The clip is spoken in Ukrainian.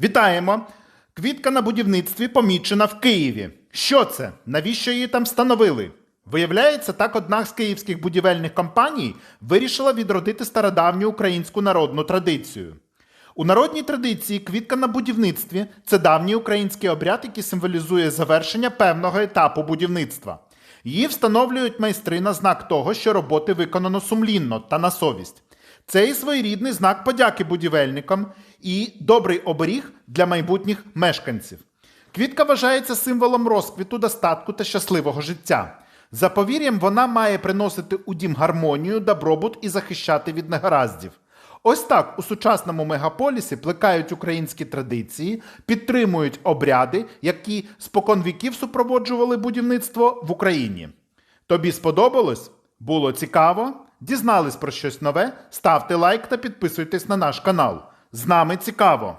Вітаємо! Квітка на будівництві помічена в Києві. Що це? Навіщо її там встановили? Виявляється, так одна з київських будівельних компаній вирішила відродити стародавню українську народну традицію. У народній традиції квітка на будівництві це давній український обряд, який символізує завершення певного етапу будівництва. Її встановлюють майстри на знак того, що роботи виконано сумлінно та на совість. Це і своєрідний знак подяки будівельникам і добрий оберіг для майбутніх мешканців. Квітка вважається символом розквіту, достатку та щасливого життя. За повір'ям, вона має приносити у дім гармонію, добробут і захищати від негараздів. Ось так у сучасному мегаполісі плекають українські традиції, підтримують обряди, які спокон віків супроводжували будівництво в Україні. Тобі сподобалось? Було цікаво? Дізнались про щось нове? Ставте лайк та підписуйтесь на наш канал. З нами цікаво!